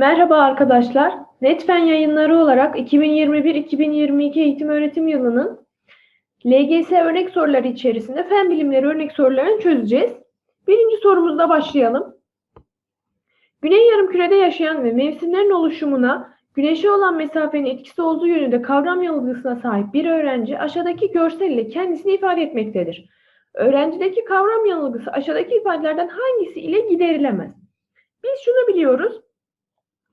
Merhaba arkadaşlar. Netfen yayınları olarak 2021-2022 eğitim öğretim yılının LGS örnek soruları içerisinde fen bilimleri örnek sorularını çözeceğiz. Birinci sorumuzda başlayalım. Güney yarımkürede yaşayan ve mevsimlerin oluşumuna güneşe olan mesafenin etkisi olduğu yönünde kavram yanılgısına sahip bir öğrenci aşağıdaki görsel ile kendisini ifade etmektedir. Öğrencideki kavram yanılgısı aşağıdaki ifadelerden hangisi ile giderilemez? Biz şunu biliyoruz.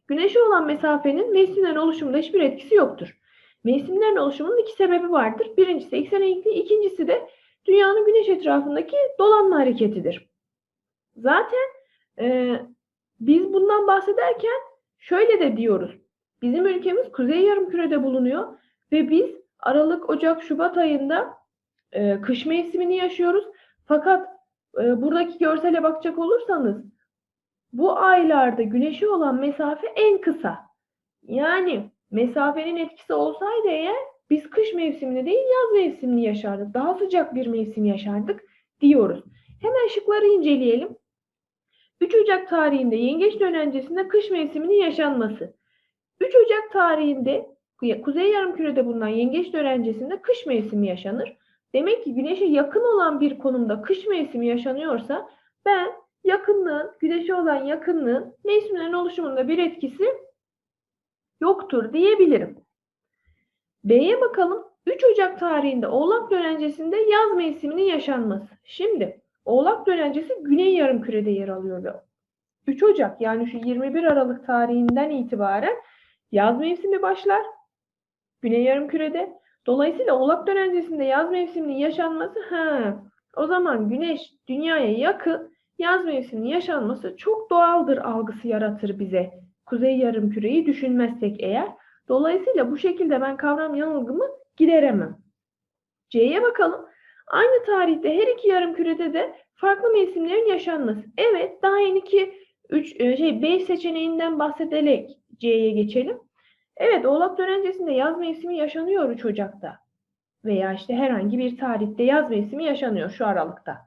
Güneşe olan mesafenin mevsimlerin oluşumunda hiçbir etkisi yoktur. Mevsimlerin oluşumunun iki sebebi vardır. Birincisi eksen eğikliği, ikincisi de dünyanın güneş etrafındaki dolanma hareketidir. Zaten e, biz bundan bahsederken şöyle de diyoruz. Bizim ülkemiz kuzey yarımkürede bulunuyor ve biz Aralık, Ocak, Şubat ayında e, kış mevsimini yaşıyoruz. Fakat e, buradaki görsele bakacak olursanız bu aylarda güneşe olan mesafe en kısa. Yani mesafenin etkisi olsaydı eğer biz kış mevsimini değil yaz mevsimini yaşardık. Daha sıcak bir mevsim yaşardık diyoruz. Hemen şıkları inceleyelim. 3 Ocak tarihinde yengeç dönencesinde kış mevsiminin yaşanması. 3 Ocak tarihinde Kuzey Yarımküre'de bulunan yengeç dönencesinde kış mevsimi yaşanır. Demek ki güneşe yakın olan bir konumda kış mevsimi yaşanıyorsa ben yakınlığın, güneşe olan yakınlığın mevsimlerin oluşumunda bir etkisi yoktur diyebilirim. B'ye bakalım. 3 Ocak tarihinde Oğlak dönencesinde yaz mevsiminin yaşanması. Şimdi Oğlak dönencesi Güney Yarımküre'de yer alıyor ve 3 Ocak yani şu 21 Aralık tarihinden itibaren yaz mevsimi başlar. Güney Yarımküre'de. Dolayısıyla Oğlak dönencesinde yaz mevsiminin yaşanması ha o zaman Güneş dünyaya yakın yaz mevsiminin yaşanması çok doğaldır algısı yaratır bize. Kuzey yarımküreyi düşünmezsek eğer. Dolayısıyla bu şekilde ben kavram yanılgımı gideremem. C'ye bakalım. Aynı tarihte her iki yarımkürede de farklı mevsimlerin yaşanması. Evet, daha yeni ki 3 şey B seçeneğinden bahsederek C'ye geçelim. Evet, Oğlak dönencesinde yaz mevsimi yaşanıyor 3 Ocak'ta. Veya işte herhangi bir tarihte yaz mevsimi yaşanıyor şu aralıkta.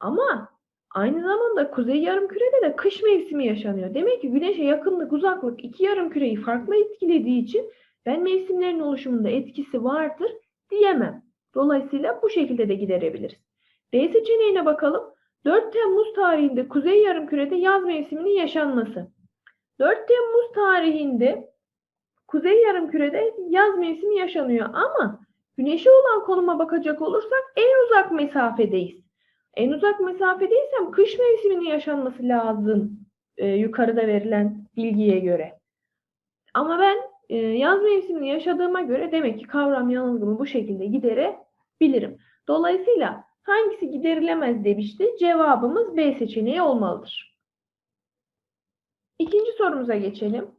Ama Aynı zamanda kuzey yarımkürede de kış mevsimi yaşanıyor. Demek ki güneşe yakınlık, uzaklık iki yarımküreyi farklı etkilediği için ben mevsimlerin oluşumunda etkisi vardır diyemem. Dolayısıyla bu şekilde de giderebiliriz. D seçeneğine bakalım. 4 Temmuz tarihinde kuzey yarımkürede yaz mevsiminin yaşanması. 4 Temmuz tarihinde kuzey yarımkürede yaz mevsimi yaşanıyor ama güneşe olan konuma bakacak olursak en uzak mesafedeyiz. En uzak mesafedeysem kış mevsiminin yaşanması lazım e, yukarıda verilen bilgiye göre. Ama ben e, yaz mevsimini yaşadığıma göre demek ki kavram yanılgımı bu şekilde giderebilirim. Dolayısıyla hangisi giderilemez demişti? Cevabımız B seçeneği olmalıdır. İkinci sorumuza geçelim.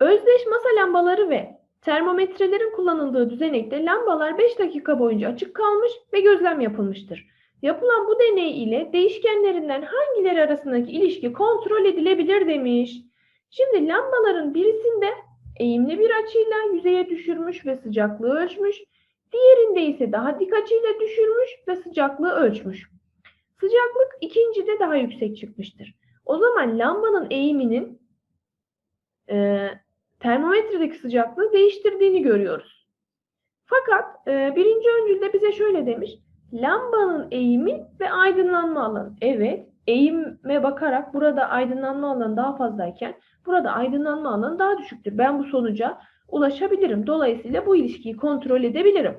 Özdeş masa lambaları ve Termometrelerin kullanıldığı düzenekte lambalar 5 dakika boyunca açık kalmış ve gözlem yapılmıştır. Yapılan bu deney ile değişkenlerinden hangileri arasındaki ilişki kontrol edilebilir demiş. Şimdi lambaların birisinde eğimli bir açıyla yüzeye düşürmüş ve sıcaklığı ölçmüş. Diğerinde ise daha dik açıyla düşürmüş ve sıcaklığı ölçmüş. Sıcaklık ikincide daha yüksek çıkmıştır. O zaman lambanın eğiminin termometredeki sıcaklığı değiştirdiğini görüyoruz. Fakat e, birinci öncülde bize şöyle demiş. Lambanın eğimi ve aydınlanma alanı. Evet, eğime bakarak burada aydınlanma alanı daha fazlayken burada aydınlanma alanı daha düşüktür. Ben bu sonuca ulaşabilirim. Dolayısıyla bu ilişkiyi kontrol edebilirim.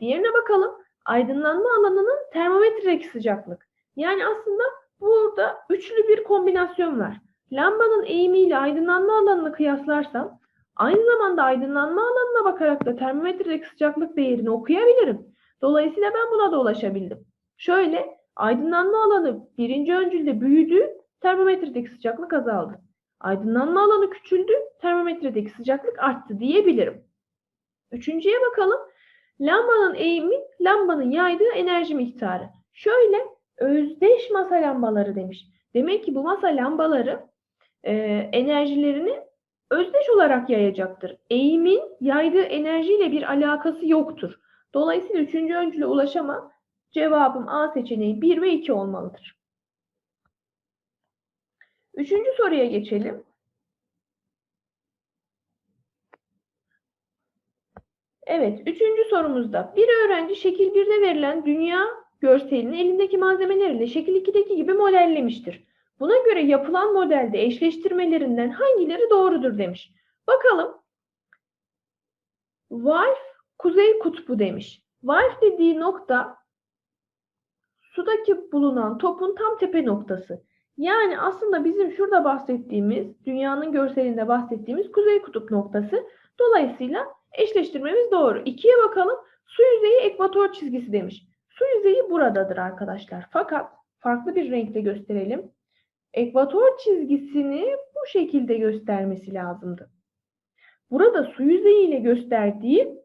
Diğerine bakalım. Aydınlanma alanının termometredeki sıcaklık. Yani aslında burada üçlü bir kombinasyon var lambanın eğimiyle aydınlanma alanını kıyaslarsam aynı zamanda aydınlanma alanına bakarak da termometredeki sıcaklık değerini okuyabilirim. Dolayısıyla ben buna da ulaşabildim. Şöyle aydınlanma alanı birinci öncülde büyüdü, termometredeki sıcaklık azaldı. Aydınlanma alanı küçüldü, termometredeki sıcaklık arttı diyebilirim. Üçüncüye bakalım. Lambanın eğimi, lambanın yaydığı enerji miktarı. Şöyle özdeş masa lambaları demiş. Demek ki bu masa lambaları e, enerjilerini özdeş olarak yayacaktır. Eğimin yaydığı enerjiyle bir alakası yoktur. Dolayısıyla üçüncü öncüle ulaşamam. Cevabım A seçeneği 1 ve 2 olmalıdır. Üçüncü soruya geçelim. Evet, üçüncü sorumuzda bir öğrenci şekil 1'de verilen dünya görselini elindeki malzemelerle şekil 2'deki gibi modellemiştir. Buna göre yapılan modelde eşleştirmelerinden hangileri doğrudur demiş. Bakalım. Valf kuzey kutbu demiş. Valf dediği nokta sudaki bulunan topun tam tepe noktası. Yani aslında bizim şurada bahsettiğimiz, dünyanın görselinde bahsettiğimiz kuzey kutup noktası. Dolayısıyla eşleştirmemiz doğru. İkiye bakalım. Su yüzeyi ekvator çizgisi demiş. Su yüzeyi buradadır arkadaşlar. Fakat farklı bir renkte gösterelim. Ekvator çizgisini bu şekilde göstermesi lazımdı. Burada su yüzeyi ile gösterdiği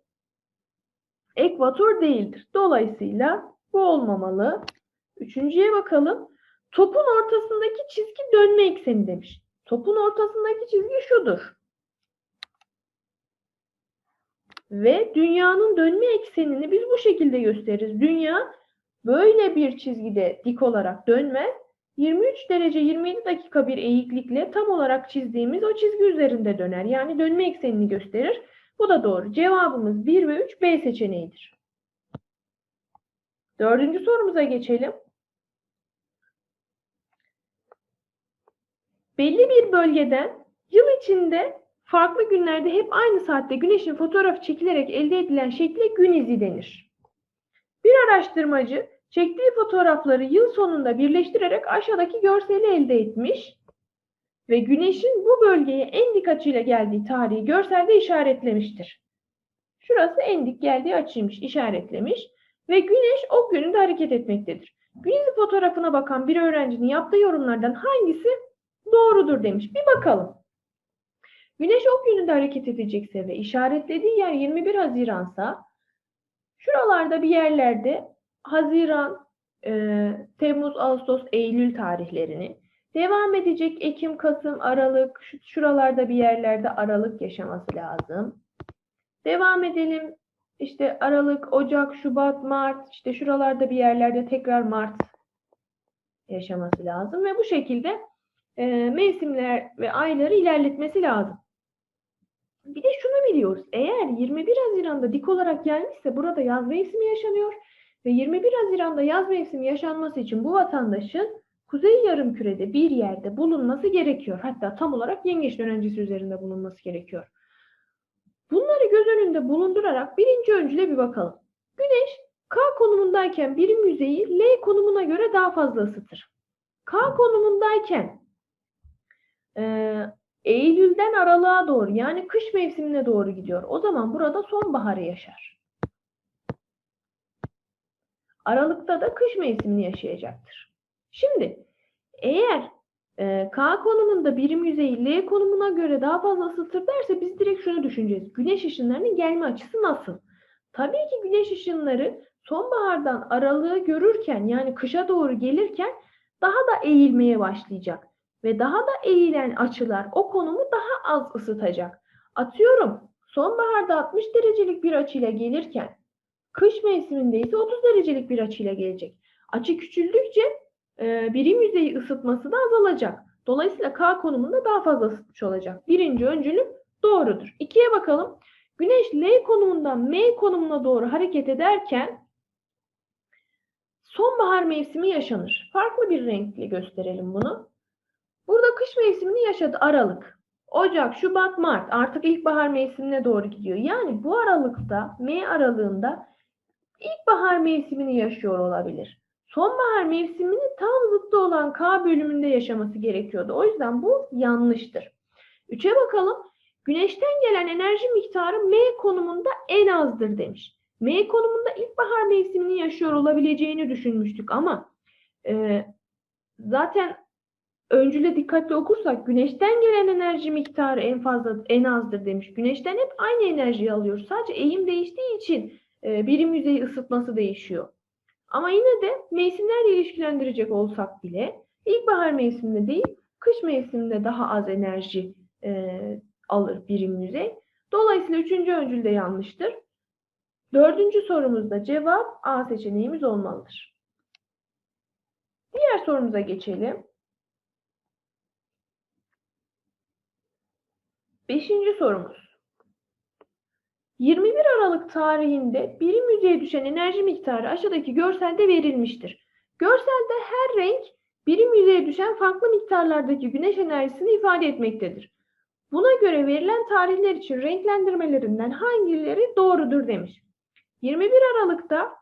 ekvator değildir. Dolayısıyla bu olmamalı. Üçüncüye bakalım. Topun ortasındaki çizgi dönme ekseni demiş. Topun ortasındaki çizgi şudur. Ve dünyanın dönme eksenini biz bu şekilde gösteririz. Dünya böyle bir çizgide dik olarak dönmez. 23 derece 27 dakika bir eğiklikle tam olarak çizdiğimiz o çizgi üzerinde döner. Yani dönme eksenini gösterir. Bu da doğru. Cevabımız 1 ve 3 B seçeneğidir. Dördüncü sorumuza geçelim. Belli bir bölgeden yıl içinde farklı günlerde hep aynı saatte güneşin fotoğrafı çekilerek elde edilen şekle gün izi denir. Bir araştırmacı çektiği fotoğrafları yıl sonunda birleştirerek aşağıdaki görseli elde etmiş ve güneşin bu bölgeye en dik açıyla geldiği tarihi görselde işaretlemiştir. Şurası en dik geldiği açıymış, işaretlemiş ve güneş o gününde hareket etmektedir. Gün izi fotoğrafına bakan bir öğrencinin yaptığı yorumlardan hangisi doğrudur demiş. Bir bakalım. Güneş ok yönünde hareket edecekse ve işaretlediği yer 21 Haziran'sa şuralarda bir yerlerde Haziran, e, Temmuz, Ağustos, Eylül tarihlerini devam edecek Ekim, Kasım, Aralık şu, şuralarda bir yerlerde Aralık yaşaması lazım. Devam edelim işte Aralık, Ocak, Şubat, Mart işte şuralarda bir yerlerde tekrar Mart yaşaması lazım ve bu şekilde e, mevsimler ve ayları ilerletmesi lazım. Bir de şunu biliyoruz. Eğer 21 Haziran'da dik olarak gelmişse burada yaz mevsimi yaşanıyor ve 21 Haziran'da yaz mevsimi yaşanması için bu vatandaşın Kuzey Yarımküre'de bir yerde bulunması gerekiyor. Hatta tam olarak yengeç dönencesi üzerinde bulunması gerekiyor. Bunları göz önünde bulundurarak birinci öncüle bir bakalım. Güneş K konumundayken birim yüzeyi L konumuna göre daha fazla ısıtır. K konumundayken e, Eylül'den aralığa doğru yani kış mevsimine doğru gidiyor. O zaman burada sonbaharı yaşar. Aralıkta da kış mevsimini yaşayacaktır. Şimdi eğer e, K konumunda birim yüzeyi L konumuna göre daha fazla ısıtır derse biz direkt şunu düşüneceğiz. Güneş ışınlarının gelme açısı nasıl? Tabii ki güneş ışınları sonbahardan aralığı görürken yani kışa doğru gelirken daha da eğilmeye başlayacak ve daha da eğilen açılar o konumu daha az ısıtacak. Atıyorum sonbaharda 60 derecelik bir açıyla gelirken kış mevsiminde ise 30 derecelik bir açıyla gelecek. Açı küçüldükçe e, birim yüzeyi ısıtması da azalacak. Dolayısıyla K konumunda daha fazla ısıtmış olacak. Birinci öncülüm doğrudur. İkiye bakalım. Güneş L konumundan M konumuna doğru hareket ederken sonbahar mevsimi yaşanır. Farklı bir renkle gösterelim bunu. Burada kış mevsimini yaşadı Aralık. Ocak, Şubat, Mart artık ilkbahar mevsimine doğru gidiyor. Yani bu aralıkta, M aralığında ilkbahar mevsimini yaşıyor olabilir. Sonbahar mevsimini tam zıttı olan K bölümünde yaşaması gerekiyordu. O yüzden bu yanlıştır. 3'e bakalım. Güneşten gelen enerji miktarı M konumunda en azdır demiş. M konumunda ilkbahar mevsimini yaşıyor olabileceğini düşünmüştük ama e, zaten öncüle dikkatli okursak güneşten gelen enerji miktarı en fazla en azdır demiş. Güneşten hep aynı enerjiyi alıyoruz. Sadece eğim değiştiği için e, birim yüzeyi ısıtması değişiyor. Ama yine de mevsimlerle ilişkilendirecek olsak bile ilkbahar mevsiminde değil kış mevsiminde daha az enerji e, alır birim yüzey. Dolayısıyla üçüncü öncül de yanlıştır. Dördüncü sorumuzda cevap A seçeneğimiz olmalıdır. Diğer sorumuza geçelim. Beşinci sorumuz. 21 Aralık tarihinde birim yüzeye düşen enerji miktarı aşağıdaki görselde verilmiştir. Görselde her renk birim yüzeye düşen farklı miktarlardaki güneş enerjisini ifade etmektedir. Buna göre verilen tarihler için renklendirmelerinden hangileri doğrudur demiş. 21 Aralık'ta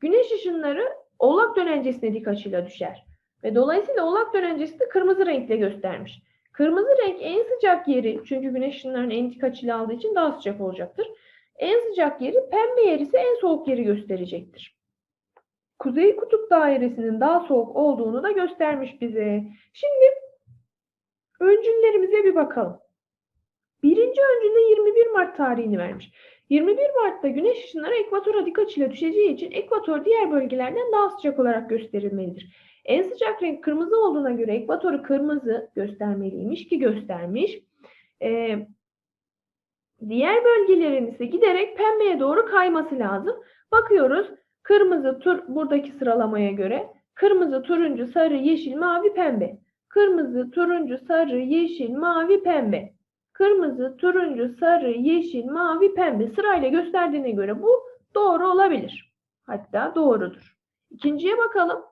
güneş ışınları oğlak dönencesine dik açıyla düşer. Ve dolayısıyla oğlak dönencesini kırmızı renkle göstermiş. Kırmızı renk en sıcak yeri çünkü güneş ışınlarını en dik açıyla aldığı için daha sıcak olacaktır. En sıcak yeri pembe yer ise en soğuk yeri gösterecektir. Kuzey kutup dairesinin daha soğuk olduğunu da göstermiş bize. Şimdi öncüllerimize bir bakalım. Birinci öncülde 21 Mart tarihini vermiş. 21 Mart'ta güneş ışınları ekvatora dik açıyla düşeceği için ekvator diğer bölgelerden daha sıcak olarak gösterilmelidir. En sıcak renk kırmızı olduğuna göre ekvatoru kırmızı göstermeliymiş ki göstermiş. Ee, diğer bölgelerin ise giderek pembeye doğru kayması lazım. Bakıyoruz kırmızı tur buradaki sıralamaya göre kırmızı, turuncu, sarı, yeşil, mavi, pembe. Kırmızı, turuncu, sarı, yeşil, mavi, pembe. Kırmızı, turuncu, sarı, yeşil, mavi, pembe sırayla gösterdiğine göre bu doğru olabilir. Hatta doğrudur. İkinciye bakalım.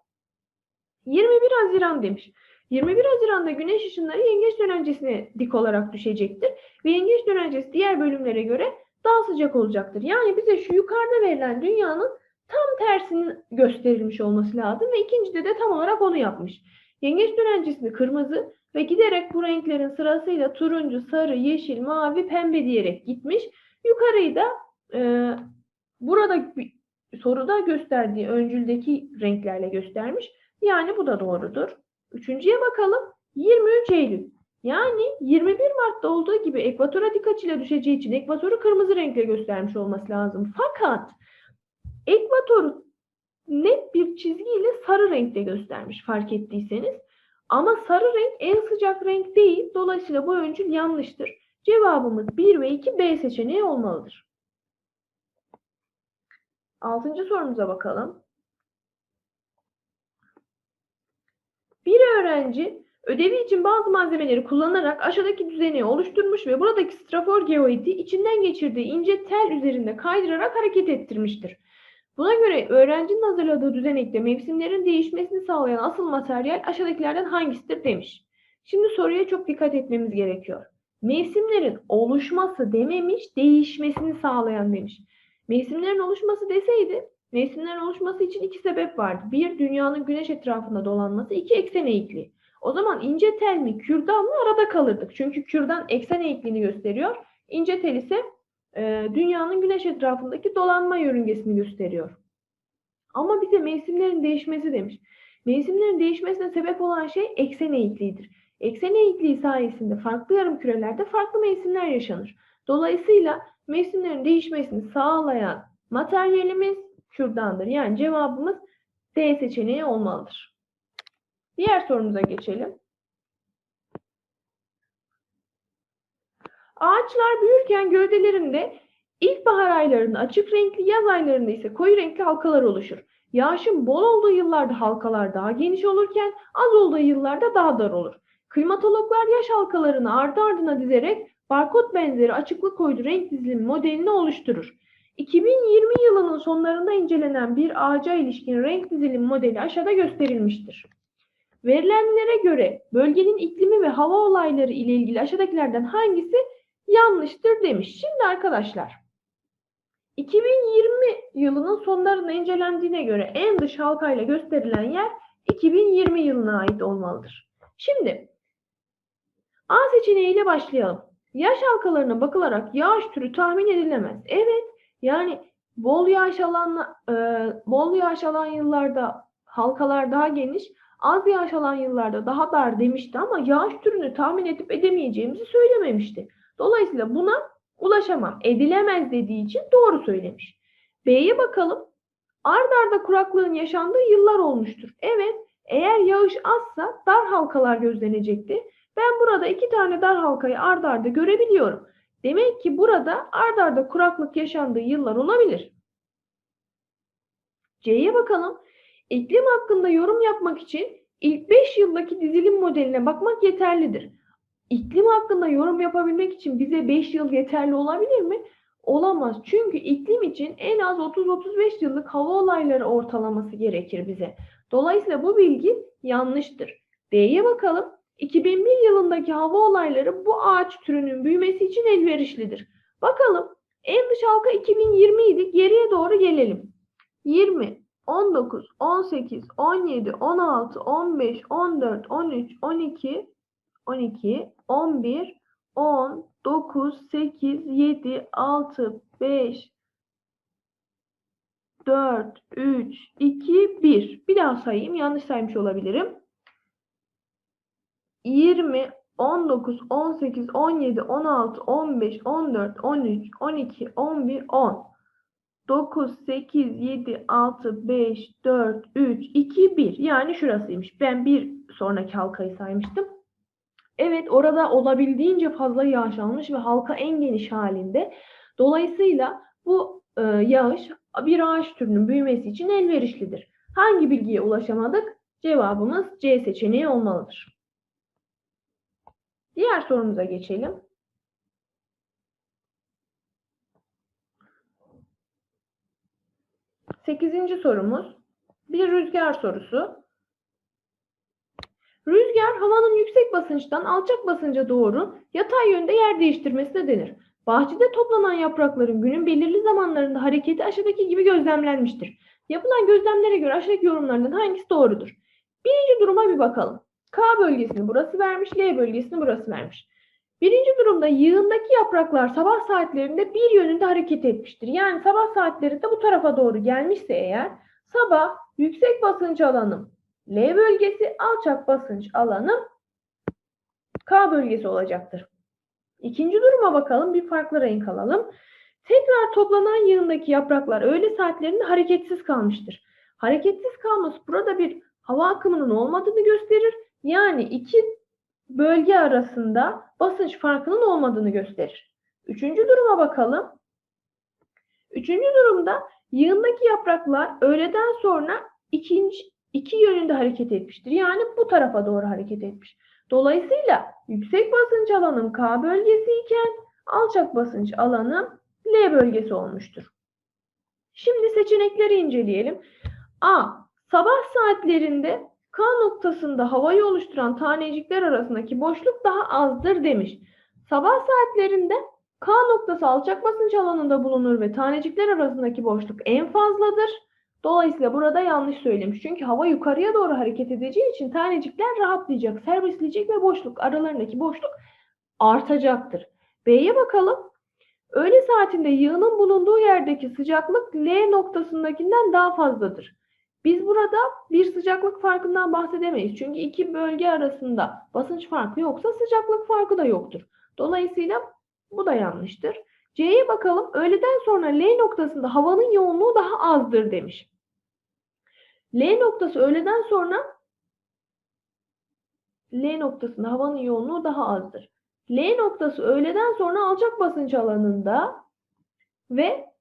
21 Haziran demiş. 21 Haziran'da güneş ışınları yengeç dönencesine dik olarak düşecektir. Ve yengeç dönencesi diğer bölümlere göre daha sıcak olacaktır. Yani bize şu yukarıda verilen dünyanın tam tersinin gösterilmiş olması lazım. Ve ikincide de tam olarak onu yapmış. Yengeç dönencesini kırmızı ve giderek bu renklerin sırasıyla turuncu, sarı, yeşil, mavi, pembe diyerek gitmiş. Yukarıyı da e, burada soruda gösterdiği öncüldeki renklerle göstermiş. Yani bu da doğrudur. Üçüncüye bakalım. 23 Eylül. Yani 21 Mart'ta olduğu gibi ekvatora dik açıyla düşeceği için ekvatoru kırmızı renkle göstermiş olması lazım. Fakat ekvatoru net bir çizgiyle sarı renkte göstermiş fark ettiyseniz. Ama sarı renk en sıcak renk değil. Dolayısıyla bu öncül yanlıştır. Cevabımız 1 ve 2 B seçeneği olmalıdır. Altıncı sorumuza bakalım. Bir öğrenci ödevi için bazı malzemeleri kullanarak aşağıdaki düzeni oluşturmuş ve buradaki strafor geoidi içinden geçirdiği ince tel üzerinde kaydırarak hareket ettirmiştir. Buna göre öğrencinin hazırladığı düzenekte mevsimlerin değişmesini sağlayan asıl materyal aşağıdakilerden hangisidir demiş. Şimdi soruya çok dikkat etmemiz gerekiyor. Mevsimlerin oluşması dememiş, değişmesini sağlayan demiş. Mevsimlerin oluşması deseydi, mevsimlerin oluşması için iki sebep vardı. Bir, dünyanın güneş etrafında dolanması, iki, eksen eğikliği. O zaman ince tel mi, kürdan mı arada kalırdık. Çünkü kürdan eksen eğikliğini gösteriyor. İnce tel ise e, dünyanın güneş etrafındaki dolanma yörüngesini gösteriyor. Ama bize mevsimlerin değişmesi demiş. Mevsimlerin değişmesine sebep olan şey eksen eğikliğidir. Eksen eğikliği sayesinde farklı yarım kürelerde farklı mevsimler yaşanır. Dolayısıyla mevsimlerin değişmesini sağlayan materyalimiz kürdandır. Yani cevabımız D seçeneği olmalıdır. Diğer sorumuza geçelim. Ağaçlar büyürken gövdelerinde ilkbahar aylarında açık renkli, yaz aylarında ise koyu renkli halkalar oluşur. Yağışın bol olduğu yıllarda halkalar daha geniş olurken az olduğu yıllarda daha dar olur. Klimatologlar yaş halkalarını ardı ardına dizerek barkod benzeri açıklık koydu renk dizilimi modelini oluşturur. 2020 yılının sonlarında incelenen bir ağaca ilişkin renk dizilim modeli aşağıda gösterilmiştir. Verilenlere göre bölgenin iklimi ve hava olayları ile ilgili aşağıdakilerden hangisi yanlıştır demiş. Şimdi arkadaşlar 2020 yılının sonlarında incelendiğine göre en dış halkayla gösterilen yer 2020 yılına ait olmalıdır. Şimdi A seçeneğiyle başlayalım. Yaş halkalarına bakılarak yağış türü tahmin edilemez. Evet yani bol yağış alan e, bol yağış alan yıllarda halkalar daha geniş, az yağış alan yıllarda daha dar demişti ama yağış türünü tahmin edip edemeyeceğimizi söylememişti. Dolayısıyla buna ulaşamam, edilemez dediği için doğru söylemiş. B'ye bakalım. Ard arda kuraklığın yaşandığı yıllar olmuştur. Evet, eğer yağış azsa dar halkalar gözlenecekti. Ben burada iki tane dar halkayı ard arda görebiliyorum. Demek ki burada ard arda kuraklık yaşandığı yıllar olabilir. C'ye bakalım. İklim hakkında yorum yapmak için ilk 5 yıldaki dizilim modeline bakmak yeterlidir. İklim hakkında yorum yapabilmek için bize 5 yıl yeterli olabilir mi? Olamaz. Çünkü iklim için en az 30-35 yıllık hava olayları ortalaması gerekir bize. Dolayısıyla bu bilgi yanlıştır. D'ye bakalım. 2001 yılındaki hava olayları bu ağaç türünün büyümesi için elverişlidir. Bakalım en dış halka 2020 idi. Geriye doğru gelelim. 20, 19, 18, 17, 16, 15, 14, 13, 12, 12, 11, 10, 9, 8, 7, 6, 5, 4, 3, 2, 1. Bir daha sayayım. Yanlış saymış olabilirim. 20, 19, 18, 17, 16, 15, 14, 13, 12, 11, 10. 9, 8, 7, 6, 5, 4, 3, 2, 1. Yani şurasıymış. Ben bir sonraki halkayı saymıştım. Evet orada olabildiğince fazla yağış almış ve halka en geniş halinde. Dolayısıyla bu e, yağış bir ağaç türünün büyümesi için elverişlidir. Hangi bilgiye ulaşamadık? Cevabımız C seçeneği olmalıdır. Diğer sorumuza geçelim. Sekizinci sorumuz bir rüzgar sorusu. Rüzgar havanın yüksek basınçtan alçak basınca doğru yatay yönde yer değiştirmesine denir. Bahçede toplanan yaprakların günün belirli zamanlarında hareketi aşağıdaki gibi gözlemlenmiştir. Yapılan gözlemlere göre aşağıdaki yorumlardan hangisi doğrudur? Birinci duruma bir bakalım. K bölgesini burası vermiş, L bölgesini burası vermiş. Birinci durumda yığındaki yapraklar sabah saatlerinde bir yönünde hareket etmiştir. Yani sabah saatlerinde bu tarafa doğru gelmişse eğer sabah yüksek basınç alanım L bölgesi, alçak basınç alanım K bölgesi olacaktır. İkinci duruma bakalım. Bir farklı renk alalım. Tekrar toplanan yığındaki yapraklar öğle saatlerinde hareketsiz kalmıştır. Hareketsiz kalması burada bir hava akımının olmadığını gösterir. Yani iki bölge arasında basınç farkının olmadığını gösterir. Üçüncü duruma bakalım. Üçüncü durumda yığındaki yapraklar öğleden sonra ikinci, iki yönünde hareket etmiştir. Yani bu tarafa doğru hareket etmiş. Dolayısıyla yüksek basınç alanım K bölgesi iken alçak basınç alanım L bölgesi olmuştur. Şimdi seçenekleri inceleyelim. A. Sabah saatlerinde K noktasında havayı oluşturan tanecikler arasındaki boşluk daha azdır demiş. Sabah saatlerinde K noktası alçak basınç alanında bulunur ve tanecikler arasındaki boşluk en fazladır. Dolayısıyla burada yanlış söylemiş. Çünkü hava yukarıya doğru hareket edeceği için tanecikler rahatlayacak, serbestleyecek ve boşluk aralarındaki boşluk artacaktır. B'ye bakalım. Öğle saatinde yığının bulunduğu yerdeki sıcaklık L noktasındakinden daha fazladır. Biz burada bir sıcaklık farkından bahsedemeyiz. Çünkü iki bölge arasında basınç farkı yoksa sıcaklık farkı da yoktur. Dolayısıyla bu da yanlıştır. C'ye bakalım. Öğleden sonra L noktasında havanın yoğunluğu daha azdır demiş. L noktası öğleden sonra L noktasında havanın yoğunluğu daha azdır. L noktası öğleden sonra alçak basınç alanında ve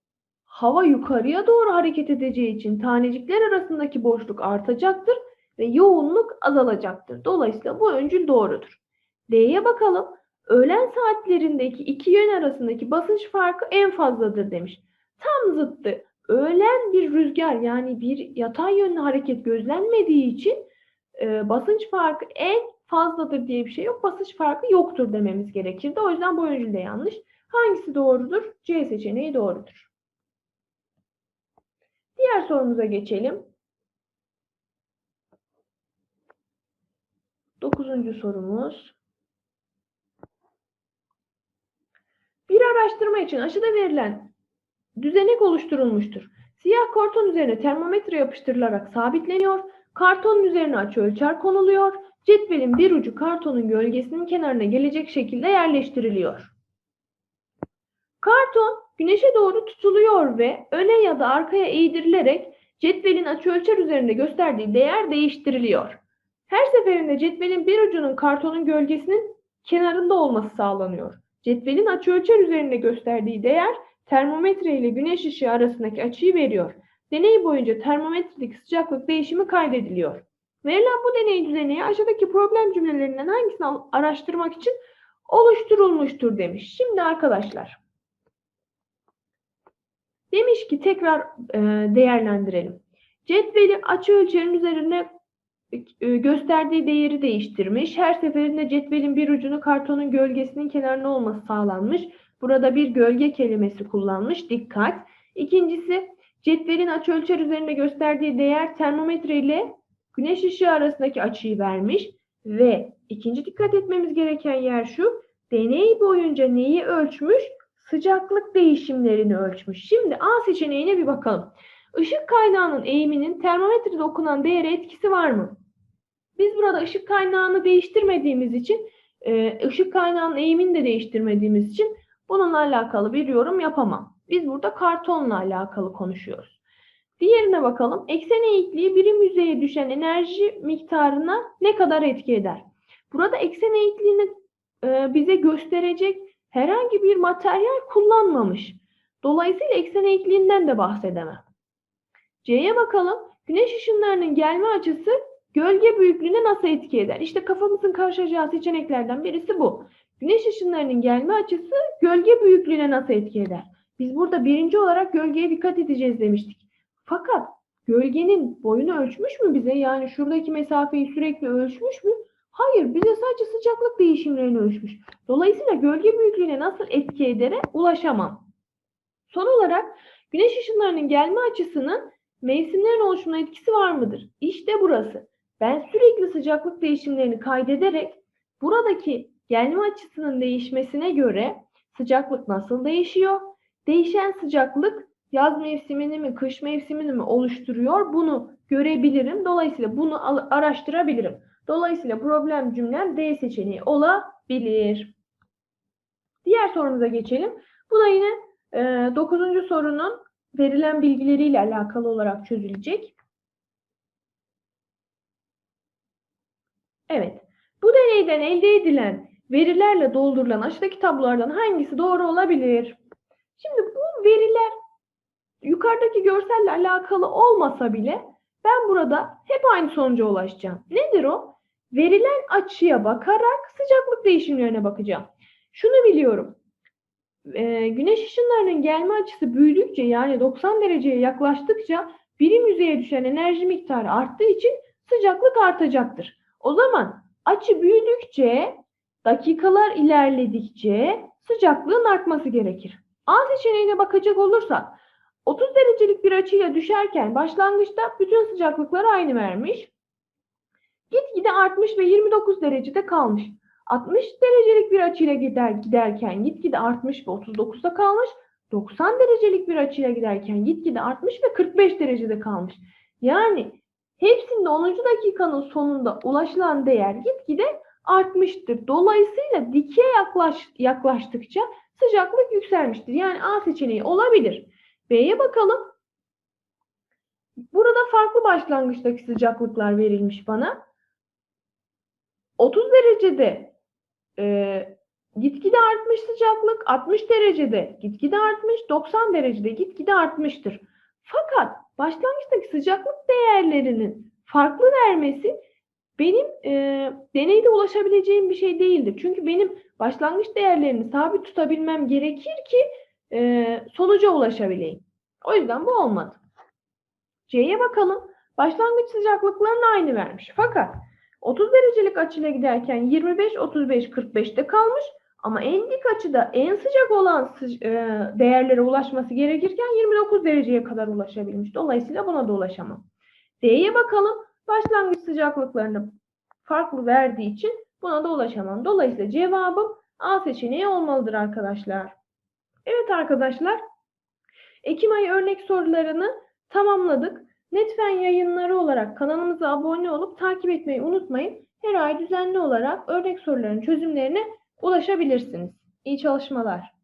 hava yukarıya doğru hareket edeceği için tanecikler arasındaki boşluk artacaktır ve yoğunluk azalacaktır. Dolayısıyla bu öncül doğrudur. D'ye bakalım. Öğlen saatlerindeki iki yön arasındaki basınç farkı en fazladır demiş. Tam zıttı. Öğlen bir rüzgar yani bir yatay yönlü hareket gözlenmediği için e, basınç farkı en fazladır diye bir şey yok. Basınç farkı yoktur dememiz gerekirdi. O yüzden bu öncül de yanlış. Hangisi doğrudur? C seçeneği doğrudur. Diğer sorumuza geçelim. Dokuzuncu sorumuz. Bir araştırma için aşıda verilen düzenek oluşturulmuştur. Siyah karton üzerine termometre yapıştırılarak sabitleniyor. Kartonun üzerine açı ölçer konuluyor. Cetvelin bir ucu kartonun gölgesinin kenarına gelecek şekilde yerleştiriliyor. Karton güneşe doğru tutuluyor ve öne ya da arkaya eğdirilerek cetvelin açıölçer üzerinde gösterdiği değer değiştiriliyor. Her seferinde cetvelin bir ucunun kartonun gölgesinin kenarında olması sağlanıyor. Cetvelin açıölçer üzerinde gösterdiği değer termometre ile güneş ışığı arasındaki açıyı veriyor. Deney boyunca termometredeki sıcaklık değişimi kaydediliyor. Verilen bu deney düzeni aşağıdaki problem cümlelerinden hangisini araştırmak için oluşturulmuştur demiş. Şimdi arkadaşlar demiş ki tekrar e, değerlendirelim. Cetveli açı ölçerin üzerine e, gösterdiği değeri değiştirmiş. Her seferinde cetvelin bir ucunu kartonun gölgesinin kenarına olması sağlanmış. Burada bir gölge kelimesi kullanmış. Dikkat. İkincisi cetvelin açıölçer üzerinde gösterdiği değer termometre ile güneş ışığı arasındaki açıyı vermiş ve ikinci dikkat etmemiz gereken yer şu. Deney boyunca neyi ölçmüş? Sıcaklık değişimlerini ölçmüş. Şimdi A seçeneğine bir bakalım. Işık kaynağının eğiminin termometrede okunan değere etkisi var mı? Biz burada ışık kaynağını değiştirmediğimiz için, e, ışık kaynağının eğimini de değiştirmediğimiz için bununla alakalı bir yorum yapamam. Biz burada kartonla alakalı konuşuyoruz. Diğerine bakalım. Eksen eğikliği birim yüzeye düşen enerji miktarına ne kadar etki eder? Burada eksen eğikliğini e, bize gösterecek herhangi bir materyal kullanmamış. Dolayısıyla eksen eğikliğinden de bahsedemem. C'ye bakalım. Güneş ışınlarının gelme açısı gölge büyüklüğüne nasıl etki eder? İşte kafamızın karşılayacağı seçeneklerden birisi bu. Güneş ışınlarının gelme açısı gölge büyüklüğüne nasıl etki eder? Biz burada birinci olarak gölgeye dikkat edeceğiz demiştik. Fakat gölgenin boyunu ölçmüş mü bize? Yani şuradaki mesafeyi sürekli ölçmüş mü? Hayır, bize sadece sıcaklık değişimlerini ölçmüş. Dolayısıyla gölge büyüklüğüne nasıl etki edere ulaşamam. Son olarak güneş ışınlarının gelme açısının mevsimlerin oluşumuna etkisi var mıdır? İşte burası. Ben sürekli sıcaklık değişimlerini kaydederek buradaki gelme açısının değişmesine göre sıcaklık nasıl değişiyor? Değişen sıcaklık yaz mevsimini mi, kış mevsimini mi oluşturuyor? Bunu görebilirim. Dolayısıyla bunu araştırabilirim. Dolayısıyla problem cümlem D seçeneği olabilir. Diğer sorumuza geçelim. Bu da yine e, 9. sorunun verilen bilgileriyle alakalı olarak çözülecek. Evet. Bu deneyden elde edilen verilerle doldurulan aşağıdaki tablolardan hangisi doğru olabilir? Şimdi bu veriler yukarıdaki görselle alakalı olmasa bile ben burada hep aynı sonuca ulaşacağım. Nedir o? Verilen açıya bakarak sıcaklık değişimlerine bakacağım. Şunu biliyorum. Ee, güneş ışınlarının gelme açısı büyüdükçe yani 90 dereceye yaklaştıkça birim yüzeye düşen enerji miktarı arttığı için sıcaklık artacaktır. O zaman açı büyüdükçe, dakikalar ilerledikçe sıcaklığın artması gerekir. A seçeneğine bakacak olursak 30 derecelik bir açıyla düşerken başlangıçta bütün sıcaklıkları aynı vermiş. Gitgide artmış ve 29 derecede kalmış. 60 derecelik bir açıyla gider, giderken gitgide artmış ve 39'da kalmış. 90 derecelik bir açıyla giderken gitgide artmış ve 45 derecede kalmış. Yani hepsinde 10. dakikanın sonunda ulaşılan değer gitgide artmıştır. Dolayısıyla dikey yaklaş, yaklaştıkça sıcaklık yükselmiştir. Yani A seçeneği olabilir. B'ye bakalım. Burada farklı başlangıçtaki sıcaklıklar verilmiş bana. 30 derecede e, gitgide artmış sıcaklık, 60 derecede gitgide artmış, 90 derecede gitgide artmıştır. Fakat başlangıçtaki sıcaklık değerlerinin farklı vermesi benim e, deneyde ulaşabileceğim bir şey değildir. Çünkü benim başlangıç değerlerini sabit tutabilmem gerekir ki e, sonuca ulaşabileyim. O yüzden bu olmadı. C'ye bakalım. Başlangıç sıcaklıklarını aynı vermiş. Fakat 30 derecelik açıyla giderken 25, 35, 45'te kalmış. Ama en dik açıda en sıcak olan e, değerlere ulaşması gerekirken 29 dereceye kadar ulaşabilmiş. Dolayısıyla buna da ulaşamam. D'ye bakalım. Başlangıç sıcaklıklarını farklı verdiği için buna da ulaşamam. Dolayısıyla cevabım A seçeneği olmalıdır arkadaşlar. Evet arkadaşlar. Ekim ayı örnek sorularını tamamladık. Netfen yayınları olarak kanalımıza abone olup takip etmeyi unutmayın. Her ay düzenli olarak örnek soruların çözümlerine ulaşabilirsiniz. İyi çalışmalar.